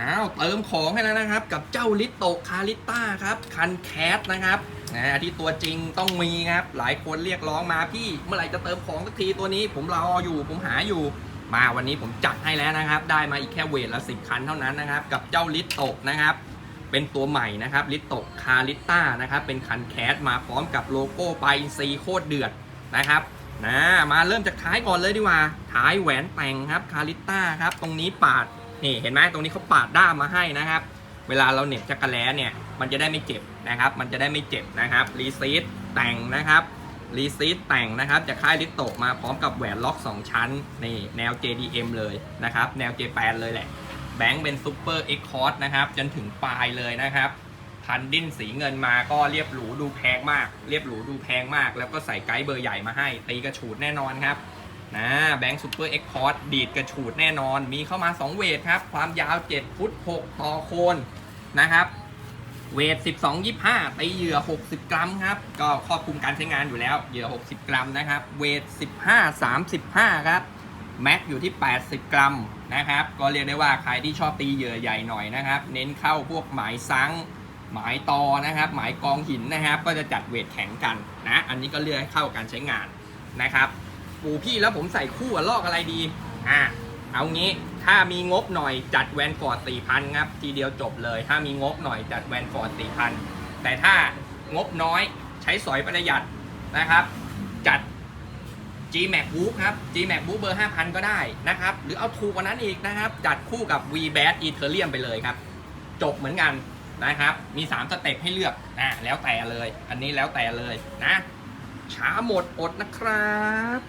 อ้าวเติมของให้แล้วนะครับ กับเจ้าลิโตคาลิต้าครับ คันแคสนะครับนะที่ตัวจริงต้องมีครับ หลายคนเรียกร้องมาพี่เมื่อไหร่จะเติมของสักทีตัวนี้ ผมรออยู่ผมหาอยู่ มาวันนี้ผมจัดให้แล้วนะครับ ได้มาอีกแค่เวทละสิบคันเท่านั้นนะครับ กับเจ้าลิโตนะครับเป็นตัวใหม่นะครับลิโตคาลิต้านะครับเป็นคันแคสมาพร้อมกับโลโก้ไปซีโคตรเดือดนะครับนะมาเริ่มจากท้ายก่อนเลยดีกว่าท้ายแหวนแต่งครับคาลิต้าครับตรงนี้ปาด นี่เห็นไหมตรงนี้เขาปาดด้ามมาให้นะครับ เวลาเราเหน็บจักรแล้เนี่ยมันจะได้ไม่เจ็บนะครับ มันจะได้ไม่เจ็บนะครับรีซีดแต่งนะครับรีซีดแต่งนะครับจากค่ายลิโตมาพร้อมกับแหวนล็อก 2 ชั้นนี่แนว JDM เลยนะครับ แนว J8 เลยแหละ แบงค์เป็นซูเปอร์เอ็กคอร์นะครับจนถึงปลายเลยนะครับ พันดิ้นสีเงินมาก็เรียบหรูดูแพงมาก เรียบหรูดูแพงมาก แล้วก็ใส่ไกด์เบอร์ใหญ่มาให้ ตีกระฉูดแน่นอนครับ นะแบงค์ซูเปอร์เอ็กคอร์ตดีดกระฉูดแน่นอน มีเข้ามา 2 เวทครับ ความยาว 7 ฟุต 6 ต่อโคนนะครับ เวท 12 25ตีเหยื่อ 60 กรัมครับ ก็ครอบคลุมการใช้งานอยู่แล้วเหยื่อ 60 กรัมนะครับ เวท 15 35 ครับ แม็กอยู่ที่ 80 กรัมนะครับ ก็เรียกได้ว่าใครที่ชอบตีเหยื่อใหญ่หน่อยนะครับ เน้นเข้าพวกหมายซังหมายตอนะครับ หมายกองหินนะครับ ก็จะจัดเวทแข็งกันนะ อันนี้ก็เลือกให้เข้ากับการใช้งานนะครับ ปูพี่แล้วผมใส่คู่กับลอกอะไรดี อะเอางี้ถ้ามีงบหน่อยจัดแวนฟอร์ด4,000ครับทีเดียวจบเลย ถ้ามีงบหน่อยจัดแวนฟอร์ด4,000แต่ถ้างบน้อยใช้สอยประหยัดนะครับ จัด G Max w o o ครับ G Max w o o เบอร์ 5,000 ก็ได้นะครับ หรือเอาถูกกว่านั้นอีกนะครับ จัดคู่กับ V b a t Ethereum ไปเลยครับ จบเหมือนกันนะครับ มี 3 สเต็ปให้เลือกนะแล้วแต่เลย อันนี้แล้วแต่เลยนะช้าหมดอดนะครับ